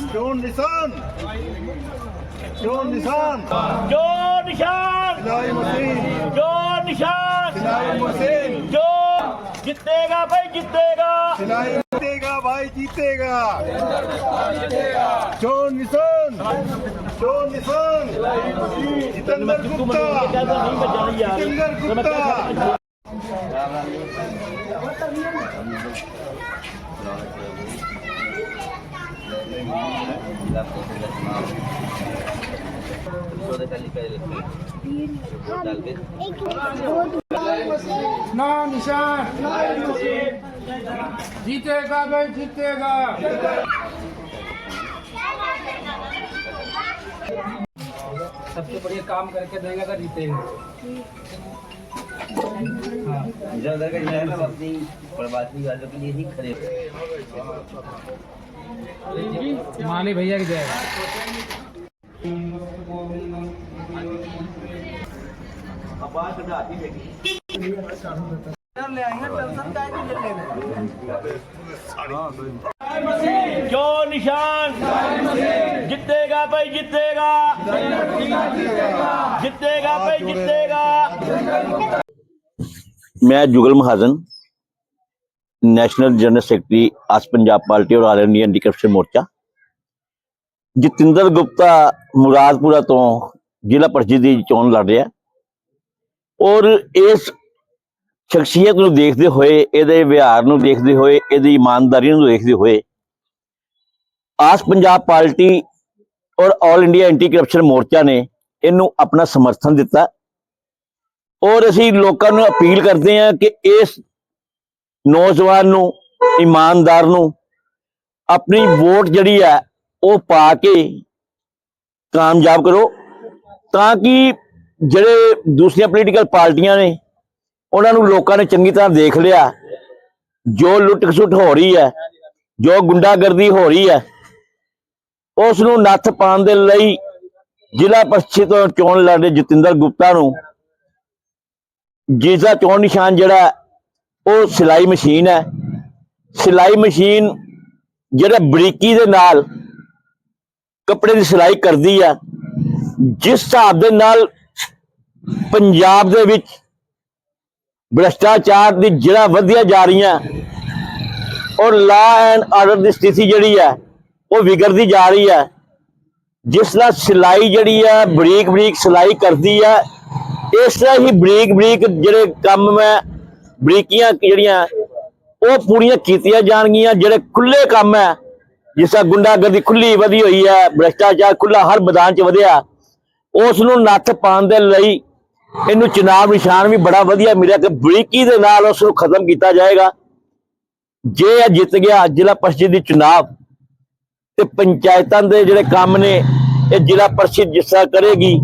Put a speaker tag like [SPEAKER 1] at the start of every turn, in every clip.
[SPEAKER 1] ਜੋ ਨਿਸ਼ਾਨ। ਜੋ ਨਿਸ਼ਾਨ।
[SPEAKER 2] ਜੋ ਨਿਸ਼ਾਨ।
[SPEAKER 1] ਇਲਾਹੀ ਮਸੀਹ।
[SPEAKER 2] ਜੋ ਨਿਸ਼ਾਨ।
[SPEAKER 1] ਇਲਾਹੀ ਮਸੀਹ।
[SPEAKER 2] ਜੋ ਜਿੱਤੇਗਾ ਭਾਈ ਜਿੱਤੇਗਾ।
[SPEAKER 1] ਇਲਾਹੀ ਜਿੱਤੇਗਾ ਭਾਈ ਜਿੱਤੇਗਾ। ਜੋ ਨਿਸ਼ਾਨ। ਜੋ ਨਿਸ਼ਾਨ। ਇਲਾਹੀ ਮਸੀਹ ਜਿਤੇਂਦਰ ਗੁਪਤਾ। ਜਿਤੇਂਦਰ ਗੁਪਤਾ।
[SPEAKER 3] ना निशान। जीतेगा भाई जीतेगा। सबसे बढ़िया काम करके देंगे
[SPEAKER 4] अगर जीते हाँ। जब अगर का अपनी प्रवासी वालों के लिए ही खड़े।
[SPEAKER 3] माली भैया की जय।
[SPEAKER 2] जो निशान जीतेगा भाई जीतेगा। जीतेगा भाई जीतेगा।
[SPEAKER 5] मैं Jugal Mahajan national general secretary Aas Punjab party ਔਰ ਆਲ ਇੰਡੀਆ ਐਂਟੀ ਕਰਪਸ਼ਨ ਮੋਰਚਾ। ਜਤਿੰਦਰ ਗੁਪਤਾ ਮੁਰਾਦਪੁਰਾ ਤੋਂ ਜ਼ਿਲ੍ਹਾ ਪਰਿਸ਼ਦ ਦੀ ਚੋਣ ਲੜ ਰਿਹਾ ਔਰ ਇਸ ਸ਼ਖਸੀਅਤ ਨੂੰ ਦੇਖਦੇ ਹੋਏ, ਇਹਦੇ ਵਿਹਾਰ ਨੂੰ ਦੇਖਦੇ ਹੋਏ, ਇਹਦੀ ਇਮਾਨਦਾਰੀ ਨੂੰ ਦੇਖਦੇ ਹੋਏ ਆਸ ਪੰਜਾਬ ਪਾਰਟੀ ਔਰ ਆਲ ਇੰਡੀਆ ਐਂਟੀ ਕਰਪਸ਼ਨ ਮੋਰਚਾ ਨੇ ਇਹਨੂੰ ਆਪਣਾ ਸਮਰਥਨ ਦਿੱਤਾ ਔਰ ਅਸੀਂ ਲੋਕਾਂ ਨੂੰ ਅਪੀਲ ਕਰਦੇ ਹਾਂ ਕਿ ਇਸ ਨੌਜਵਾਨ ਨੂੰ, ਇਮਾਨਦਾਰ ਨੂੰ ਆਪਣੀ ਵੋਟ ਜਿਹੜੀ ਹੈ ਉਹ ਪਾ ਕੇ ਕਾਮਯਾਬ ਕਰੋ। ਤਾਂ ਕਿ ਜਿਹੜੇ ਦੂਸਰੀਆਂ ਪੋਲੀਟੀਕਲ ਪਾਰਟੀਆਂ ਨੇ, ਉਹਨਾਂ ਨੂੰ ਲੋਕਾਂ ਨੇ ਚੰਗੀ ਤਰ੍ਹਾਂ ਦੇਖ ਲਿਆ। ਜੋ ਲੁੱਟ ਖਸੁੱਟ ਹੋ ਰਹੀ ਹੈ, ਜੋ ਗੁੰਡਾਗਰਦੀ ਹੋ ਰਹੀ ਹੈ ਉਸ ਨੂੰ ਨੱਥ ਪਾਉਣ ਦੇ ਲਈ ਜ਼ਿਲ੍ਹਾ ਪਰਿਸ਼ਦ ਤੋਂ ਚੋਣ ਲੜ ਰਹੇ ਜਤਿੰਦਰ ਗੁਪਤਾ ਨੂੰ ਜਿਸ ਦਾ ਚੋਣ ਨਿਸ਼ਾਨ ਜਿਹੜਾ ਉਹ ਸਿਲਾਈ ਮਸ਼ੀਨ ਹੈ। ਸਿਲਾਈ ਮਸ਼ੀਨ ਜਿਹੜਾ ਬਰੀਕੀ ਦੇ ਨਾਲ ਕੱਪੜੇ ਦੀ ਸਿਲਾਈ ਕਰਦੀ ਹੈ ਜਿਸ ਹਿਸਾਬ ਦੇ ਨਾਲ ਪੰਜਾਬ ਦੇ ਵਿੱਚ ਭ੍ਰਸ਼ਟਾਚਾਰ ਦੀ ਜਿਹੜਾ ਵਧਿਆ ਜਾ ਰਹੀਆਂ, ਔਰ ਲਾ ਐਂਡ ਆਰਡਰ ਦੀ ਸਥਿਤੀ ਜਿਹੜੀ ਹੈ ਉਹ ਵਿਗੜਦੀ ਜਾ ਰਹੀ ਹੈ ਜਿਸ ਨਾਲ ਸਿਲਾਈ ਜਿਹੜੀ ਹੈ ਬਰੀਕ ਬਰੀਕ ਸਿਲਾਈ ਕਰਦੀ ਹੈ ਇਸ ਤਰ੍ਹਾਂ ਹੀ ਬਰੀਕ ਬਰੀਕ ਜਿਹੜੇ ਕੰਮ ਹੈ ਬਰੀਕੀਆਂ ਜਿਹੜੀਆਂ, ਉਹ ਪੂਰੀਆਂ ਕੀਤੀਆਂ ਜਾਣਗੀਆਂ, ਜਿਹੜੇ ਖੁੱਲੇ ਕੰਮ ਹੈ, ਜਿਸ ਤਰ੍ਹਾਂ ਗੁੰਡਾਗਰਦੀ ਖੁੱਲੀ ਵਧੀ ਹੋਈ ਹੈ, ਭ੍ਰਿਸ਼ਟਾਚਾਰ ਖੁੱਲਾ ਹਰ ਮੈਦਾਨ 'ਚ ਵਧਿਆ ਉਸ ਨੂੰ ਨੱਥ ਪਾਉਣ ਦੇ ਲਈ ਇਹਨੂੰ ਚੁਣਾਵ ਨਿਸ਼ਾਨ ਵੀ ਬੜਾ ਵਧੀਆ ਮਿਲਿਆ ਕਿ ਬਰੀਕੀ ਦੇ ਨਾਲ ਉਸ ਨੂੰ ਖਤਮ ਕੀਤਾ ਜਾਏਗਾ। ਜੇ ਇਹ ਜਿੱਤ ਗਿਆ ਜ਼ਿਲ੍ਹਾ ਪਰਿਸ਼ਦ ਦੀ ਚੁਣਾਵ, ਤੇ ਪੰਚਾਇਤਾਂ ਦੇ ਜਿਹੜੇ ਕੰਮ ਨੇ, ਇਹ ਜ਼ਿਲ੍ਹਾ ਪਰਿਸ਼ਦ ਜਿਸ ਤਰ੍ਹਾਂ ਕਰੇਗੀ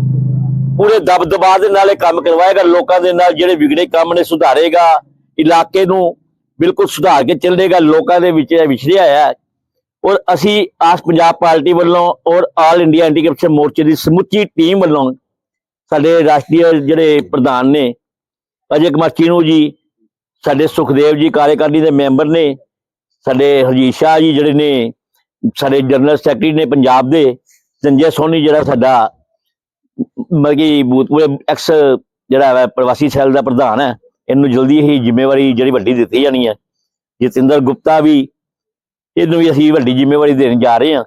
[SPEAKER 5] ਪੂਰੇ ਦਬਦਬਾ ਦੇ ਨਾਲ ਇਹ ਕੰਮ ਕਰਵਾਏਗਾ, ਲੋਕਾਂ ਦੇ ਨਾਲ ਜਿਹੜੇ ਵਿਗੜੇ ਕੰਮ ਨੇ ਸੁਧਾਰੇਗਾ, ਇਲਾਕੇ ਨੂੰ ਬਿਲਕੁਲ ਸੁਧਾਰ ਕੇ ਚੱਲੇਗਾ, ਲੋਕਾਂ ਦੇ ਵਿੱਚ ਇਹ ਵਿਛੜਿਆ ਹੈ। ਔਰ ਅਸੀਂ ਆਸ ਪੰਜਾਬ ਪਾਰਟੀ ਵੱਲੋਂ ਔਰ ਆਲ ਇੰਡੀਆ ਐਂਟੀ ਕਰਪਸ਼ਨ ਮੋਰਚੇ ਦੀ ਸਮੁੱਚੀ ਟੀਮ ਵੱਲੋਂ ਸਾਡੇ ਰਾਸ਼ਟਰੀ ਜਿਹੜੇ ਪ੍ਰਧਾਨ ਨੇ, ਅਜੇ ਕੁਮਾਰ ਚੀਨੂ ਜੀ, ਸਾਡੇ ਸੁਖਦੇਵ ਜੀ ਕਾਰਜਕਾਰਨੀ ਦੇ ਮੈਂਬਰ ਨੇ, ਸਾਡੇ ਹਰਜੀਤ ਸ਼ਾਹ ਜੀ ਜਿਹੜੇ ਨੇ, ਸਾਡੇ ਜਨਰਲ ਸੈਕਟਰੀ ਨੇ ਪੰਜਾਬ ਦੇ, ਸੰਜੇ ਸੋਨੀ ਜਿਹੜਾ ਸਾਡਾ ਮਰਗੀ ਬੂਤਪੁਰੇ ਐਕਸ ਜਿਹੜਾ ਹੈ ਪ੍ਰਵਾਸੀ ਸੈਲ ਦਾ ਪ੍ਰਧਾਨ ਹੈ, ਇਹਨੂੰ ਜਲਦੀ ਹੀ ਜ਼ਿੰਮੇਵਾਰੀ ਜਿਹੜੀ ਵੱਡੀ ਦਿੱਤੀ ਜਾਣੀ ਹੈ। ਜਤਿੰਦਰ ਗੁਪਤਾ ਵੀ ਇਹਨੂੰ ਵੀ ਅਸੀਂ ਵੱਡੀ ਜ਼ਿੰਮੇਵਾਰੀ ਦੇਣ ਜਾ ਰਹੇ ਹਾਂ।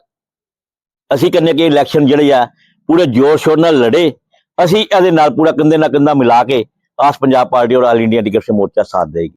[SPEAKER 5] ਅਸੀਂ ਕਹਿੰਦੇ ਕਿ ਇਲੈਕਸ਼ਨ ਜਿਹੜੇ ਆ, ਪੂਰੇ ਜ਼ੋਰ ਸ਼ੋਰ ਨਾਲ ਲੜੇ। ਅਸੀਂ ਇਹਦੇ ਨਾਲ ਪੂਰਾ ਕੰਧੇ ਨਾਲ ਕੰਧਾ ਮਿਲਾ ਕੇ ਆਸ ਪੰਜਾਬ ਪਾਰਟੀ ਔਰ ਆਲ ਇੰਡੀਆ ਐਂਟੀ ਮੋਰਚਾ ਸਾਥ ਦੇਗੀ